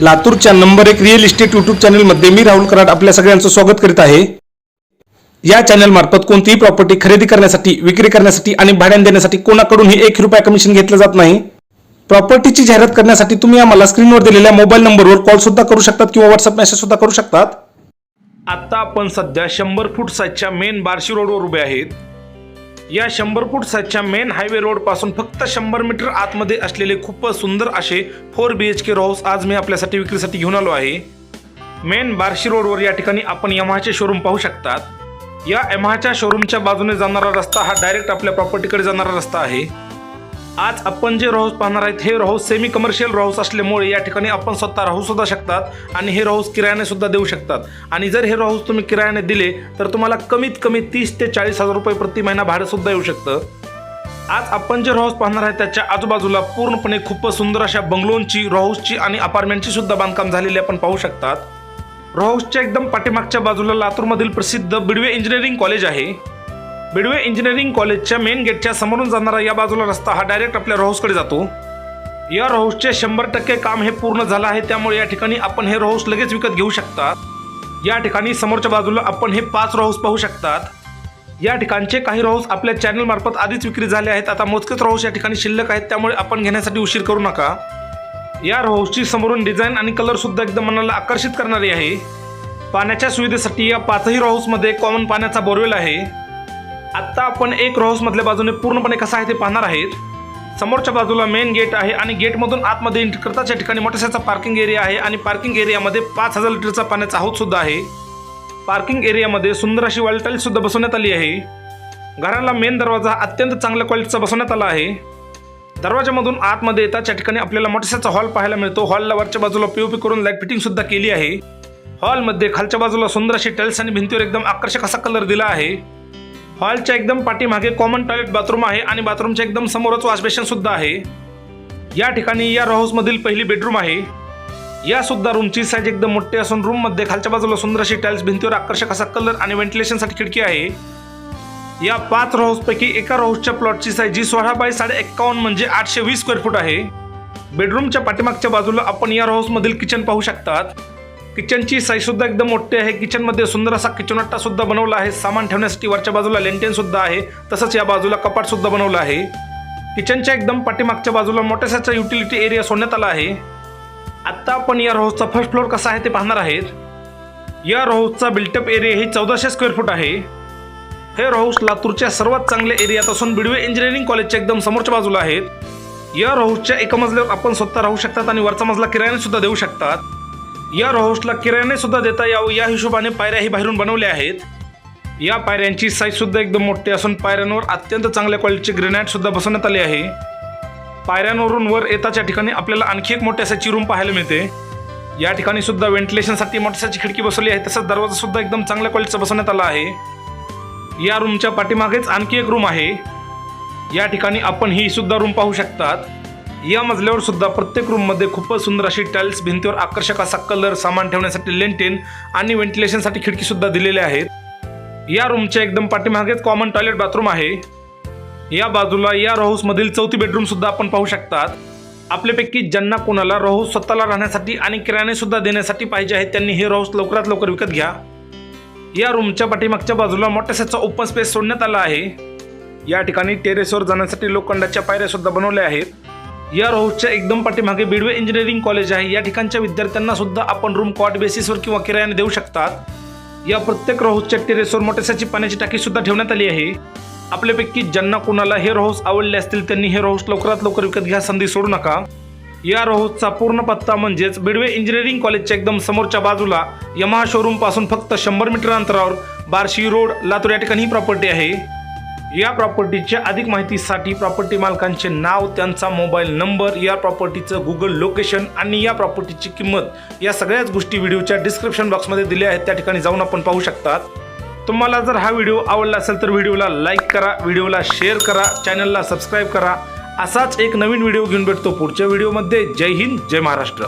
लातूरच्या नंबर एक real estate YouTube चॅनलमध्ये मी राहुल कराड आपल्या सगळ्यांचं स्वागत करीत आहे. या चॅनल मार्फत कोणतीही प्रॉपर्टी खरेदी करण्यासाठी विक्री करण्यासाठी आणि भाड्याने देण्यासाठी कोणाकडूनही एक रुपया कमिशन घेतलं जात नाही. प्रॉपर्टीची जाहिरात करण्यासाठी तुम्ही आम्हाला स्क्रीनवर दिलेल्या मोबाईल नंबरवर कॉल सुद्धा करू शकतात किंवा व्हॉट्सअप मेसेज सुद्धा करू शकतात. आता आपण सध्या शंभर फूट साईजच्या मेन बार्शी रोडवर उभे आहेत. या शंभर फूट साईजच्या मेन हायवे रोडपासून फक्त शंभर मीटर आतमध्ये असलेले खूपच सुंदर असे four B H K house आज मी आपल्यासाठी विक्रीसाठी घेऊन आलो आहे. मेन बार्शी रोडवर या ठिकाणी आपण यमाहाचे शोरूम पाहू शकतात. या यमाहाच्या शोरूमच्या बाजूने जाणारा रस्ता हा डायरेक्ट आपल्या प्रॉपर्टीकडे जाणारा रस्ता आहे. आज आपण जे राहूस पाहणार आहेत हे राहूस सेमी कमर्शियल राहूस असल्यामुळे या ठिकाणी आपण स्वतः राहू सुद्धा शकतात आणि हे राहूस किरायाने सुद्धा देऊ शकतात. आणि जर हे राहूस तुम्ही किरायाने दिले तर तुम्हाला कमीत कमी तीस ते चाळीस हजार रुपये प्रति महिना भाडं सुद्धा येऊ शकतं. आज आपण जे राहूस पाहणार आहे त्याच्या आजूबाजूला पूर्णपणे खूपच सुंदर अशा बंगलोनची राहूसची आणि अपार्टमेंटची सुद्धा बांधकाम झालेली आपण पाहू शकतात. राहूसच्या एकदम पाठीमागच्या बाजूला लातूरमधील प्रसिद्ध बिडवे इंजिनिअरिंग कॉलेज आहे. बिडवे इंजिनिअरिंग कॉलेजच्या मेन गेटच्या समोरून जाणारा या बाजूला रस्ता हा डायरेक्ट आपल्या हाऊसकडे जातो. या हाऊसचे शंभर टक्के काम हे पूर्ण झालं आहे त्यामुळे या ठिकाणी आपण हे हाऊस लगेच विकत घेऊ शकता या ठिकाणी समोरच्या बाजूला आपण हे पाच हाऊस पाहू शकतात. या ठिकाणचे काही हाऊस आपल्या चॅनलमार्फत आधीच विक्री झाले आहेत. आता मोजकेच हाऊस या ठिकाणी शिल्लक आहेत त्यामुळे आपण घेण्यासाठी उशीर करू नका. या हाऊसची समोरून डिझाईन आणि कलरसुद्धा एकदम मनाला आकर्षित करणारी आहे. पाण्याच्या सुविधेसाठी या पाचही हाऊसमध्ये कॉमन पाण्याचा बोरवेल आहे. आपण एक हाऊस मधल्या बाजूने पूर्णपणे कसं आहे ते पाहणार आहेत. समोरच्या बाजूला मेन गेट आहे आणि गेटमधून आतमध्ये एंट्री करताच्या ठिकाणी मोठ्याचा पार्किंग एरिया आहे आणि पार्किंग एरियामध्ये पाच हजार लिटरचा पाण्याचा हौद सुद्धा आहे. पार्किंग एरियामध्ये सुंदर अशी वालटाईल सुद्धा बसवण्यात आली आहे. घराला मेन दरवाजा अत्यंत चांगल्या क्वालिटीचा बसवण्यात आला आहे. दरवाजामधून आतमध्ये येताच्या ठिकाणी आपल्याला मोठ्याचा हॉल पाहायला मिळतो. हॉलला वरच्या बाजूला पीओपी करून लाइट फिटिंग सुद्धा केली आहे. हॉलमध्ये खालच्या बाजूला सुंदर अशी टाइल्स आणि भिंतीवर एकदम आकर्षक असा कलर दिला आहे. हॉलच्या एकदम पाठीमागे कॉमन टॉयलेट बाथरूम आहे आणि बाथरूमच्या एकदम समोरच वॉशबेशन सुद्धा आहे. या ठिकाणी या हाऊस पहिली बेडरूम आहे. या सुद्धा रूमची साईज एकदम मोठी असून रूममध्ये खालच्या बाजूला सुंदर अशी टाईल्स भिंतीवर आकर्षक असा कलर आणि व्हेंटिलेशनसाठी खिडकी आहे. या पाच हाऊस एका हाऊसच्या प्लॉटची साईज जी सोळा बाय साडे एक्कावन्न म्हणजे आठशे वीस स्क्वेअर फूट आहे. बेडरूमच्या पाठीमागच्या बाजूला आपण या हाऊस किचन पाहू शकतात. किचनची साईजसुद्धा एकदम मोठी आहे. किचनमध्ये सुंदर असा किचनट्टासुद्धा बनवला आहे. सामान ठेवण्यासाठी वरच्या बाजूला लेंटेनसुद्धा आहे. तसंच या बाजूला कपाटसुद्धा बनवलं आहे. किचनच्या एकदम पाठीमागच्या बाजूला मोठ्यासाचा युटिलिटी एरिया सोडण्यात आला आहे. आत्ता आपण या हाऊसचा फर्स्ट फ्लोअर कसा आहे ते पाहणार आहेत. या हाऊसचा बिल्टअप एरिया ही चौदाशे स्क्वेअर फूट आहे. हे हाऊस लातूरच्या सर्वात चांगल्या एरियात असून बिडवे इंजिनिअरिंग कॉलेजच्या एकदम समोरच्या बाजूला आहेत. या हाऊसच्या एका मजल्यावर आपण स्वतः राहू शकतात आणि वरचा मजला किरायाने सुद्धा देऊ शकतात. या रोहोसला किरायाने सुद्धा देता यावं या हिशोबाने पायऱ्याही बाहेरून बनवल्या आहेत. या पायऱ्यांची साईज सुद्धा एकदम मोठी असून पायऱ्यांवर अत्यंत चांगल्या क्वालिटीचे ग्रेनाईट सुद्धा बसवण्यात आले आहे. पायऱ्यांवरून वर येताच्या ठिकाणी आपल्याला आणखी एक मोठी असायची रूम पाहायला मिळते. या ठिकाणी सुद्धा व्हेंटिलेशनसाठी मोठ्याची खिडकी बसवली आहे तसंच दरवाजा सुद्धा एकदम चांगल्या क्वालिटीचा बसवण्यात आला आहे. या रूमच्या पाठीमागेच आणखी एक रूम आहे. या ठिकाणी आपण ही सुद्धा रूम पाहू शकतात. या मजल्यावर सुद्धा प्रत्येक रूममध्ये खूपच सुंदर अशी टाईल्स भिंतीवर आकर्षक असा कलर सामान ठेवण्यासाठी लेंटेन आणि व्हेंटिलेशनसाठी खिडकी सुद्धा दिलेल्या आहेत. या रूमच्या एकदम पाठीमागेच कॉमन टॉयलेट बाथरूम आहे. या बाजूला या मधील चौथी बेडरूम सुद्धा आपण पाहू शकतात. आपल्यापैकी ज्यांना कोणाला राहूस स्वतःला राहण्यासाठी आणि किराणे सुद्धा देण्यासाठी पाहिजे आहे त्यांनी हे राहूस लवकरात लवकर विकत घ्या. या रूमच्या पाठीमागच्या बाजूला मोठ्यासाचा ओपन स्पेस सोडण्यात आला आहे. या ठिकाणी टेरेसवर जाण्यासाठी लोखंडाच्या पायऱ्या सुद्धा बनवल्या आहेत. या रोहच्या एकदम पाठीमागे बिडवे इंजिनिअरिंग कॉलेज आहे. या ठिकाणच्या विद्यार्थ्यांना सुद्धा आपण रूम कॉट बेसिसवर किंवा किरायाने देऊ शकतात. या प्रत्येक रोहच्या टेरेसवर मोटेसाची पाण्याची टाकी सुद्धा ठेवण्यात आली आहे. आपल्यापैकी ज्यांना कोणाला हे रोहस आवडले असतील त्यांनी हे रोहस लवकरात लवकर विकत घ्या संधी सोडू नका. या रोहसचा पूर्ण पत्ता म्हणजेच बिडवे इंजिनिअरिंग कॉलेजच्या एकदम समोरच्या बाजूला यमहा शोरूमपासून फक्त शंभर मीटर अंतरावर बार्शी रोड लातूर या ठिकाणी ही प्रॉपर्टी आहे. या प्रॉपर्टीच्या अधिक माहितीसाठी प्रॉपर्टी मालकांचे नाव त्यांचा मोबाईल नंबर या प्रॉपर्टीचं गुगल लोकेशन आणि या प्रॉपर्टीची किंमत या सगळ्याच गोष्टी व्हिडिओच्या डिस्क्रिप्शन बॉक्समध्ये दिल्या आहेत. त्या ठिकाणी जाऊन आपण पाहू शकतात. तुम्हाला जर हा व्हिडिओ आवडला असेल तर व्हिडिओला लाईक करा व्हिडिओला शेअर करा चॅनलला सबस्क्राईब करा. असाच एक नवीन व्हिडिओ घेऊन भेटतो पुढच्या व्हिडिओमध्ये जय हिंद जय महाराष्ट्र.